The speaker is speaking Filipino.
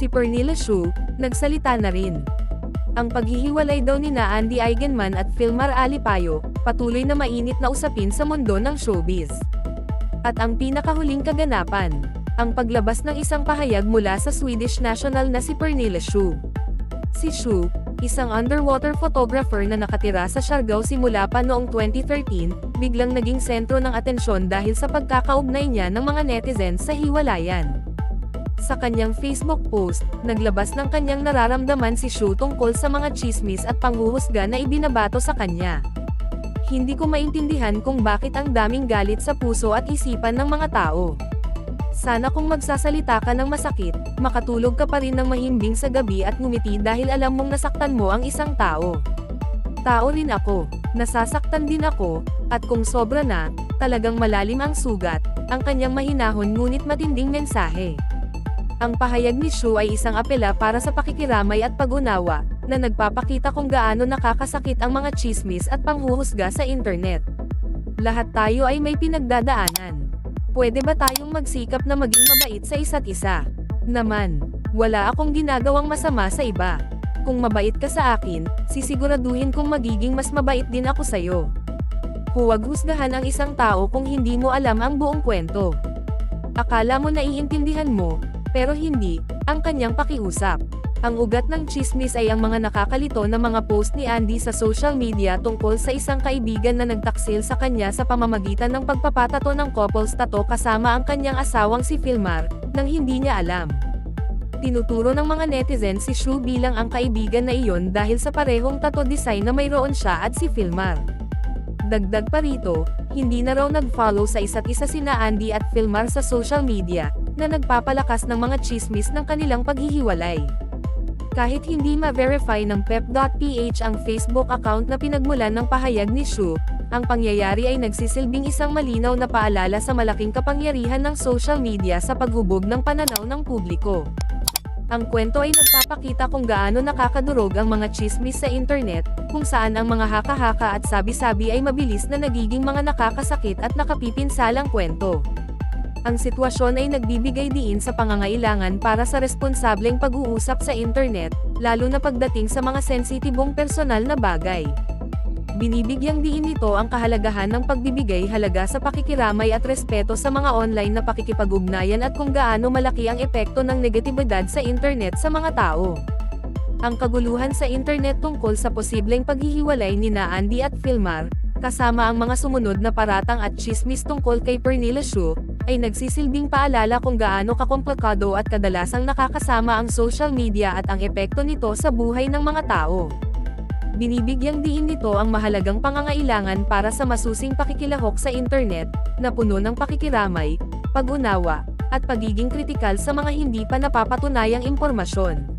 Si Pernilla Shu, nagsalita na rin. Ang paghihiwalay daw ni na Andy Eigenman at Filmar Alipayo, patuloy na mainit na usapin sa mundo ng showbiz. At ang pinakahuling kaganapan, ang paglabas ng isang pahayag mula sa Swedish national na si Pernilla Shu. Si Shu, isang underwater photographer na nakatira sa Siargao simula pa noong 2013, biglang naging sentro ng atensyon dahil sa pagkakaugnay niya ng mga netizens sa hiwalayan. Sa kanyang Facebook post, naglabas ng kanyang nararamdaman si Shu tungkol sa mga chismis at panghuhusga na ibinabato sa kanya. Hindi ko maintindihan kung bakit ang daming galit sa puso at isipan ng mga tao. Sana kung magsasalita ka ng masakit, makatulog ka pa rin ng mahimbing sa gabi at ngumiti dahil alam mong nasaktan mo ang isang tao. Tao rin ako, nasasaktan din ako, at kung sobra na, talagang malalim ang sugat, ang kanyang mahinahon ngunit matinding mensahe. Ang pahayag ni Shu ay isang apela para sa pakikiramay at pag-unawa, na nagpapakita kung gaano nakakasakit ang mga chismis at panghuhusga sa internet. Lahat tayo ay may pinagdadaanan. Pwede ba tayong magsikap na maging mabait sa isa't isa? Naman, wala akong ginagawang masama sa iba. Kung mabait ka sa akin, sisiguraduhin kong magiging mas mabait din ako sa'yo. Huwag husgahan ang isang tao kung hindi mo alam ang buong kwento. Akala mo naiintindihan mo, pero hindi, ang kanyang pakiusap. Ang ugat ng chismis ay ang mga nakakalito na mga post ni Andy sa social media tungkol sa isang kaibigan na nagtaksil sa kanya sa pamamagitan ng pagpapatato ng couples tato kasama ang kanyang asawang si Filmar, nang hindi niya alam. Tinuturo ng mga netizens si Shu bilang ang kaibigan na iyon dahil sa parehong tato design na mayroon siya at si Filmar. Dagdag pa rito, hindi na raw nag-follow sa isa't isa sina Andy at Filmar sa social media, na nagpapalakas ng mga chismis ng kanilang paghihiwalay. Kahit hindi ma-verify ng pep.ph ang Facebook account na pinagmulan ng pahayag ni Shu, ang pangyayari ay nagsisilbing isang malinaw na paalala sa malaking kapangyarihan ng social media sa paghubog ng pananaw ng publiko. Ang kwento ay nagpapakita kung gaano nakakadurog ang mga chismis sa internet, kung saan ang mga haka-haka at sabi-sabi ay mabilis na nagiging mga nakakasakit at nakapipinsalang kwento. Ang sitwasyon ay nagbibigay diin sa pangangailangan para sa responsableng pag-uusap sa internet, lalo na pagdating sa mga sensitibong personal na bagay. Binibigyang diin nito ang kahalagahan ng pagbibigay halaga sa pakikiramay at respeto sa mga online na pakikipag-ugnayan at kung gaano malaki ang epekto ng negatibidad sa internet sa mga tao. Ang kaguluhan sa internet tungkol sa posibleng paghihiwalay ni na Andy at Filmar, kasama ang mga sumunod na paratang at chismis tungkol kay Pernilla Shu, ay nagsisilbing paalala kung gaano kakomplikado at kadalasang nakakasama ang social media at ang epekto nito sa buhay ng mga tao. Binibigyang diin nito ang mahalagang pangangailangan para sa masusing pakikilahok sa internet, na puno ng pakikiramay, pag-unawa, at pagiging kritikal sa mga hindi pa napapatunayang impormasyon.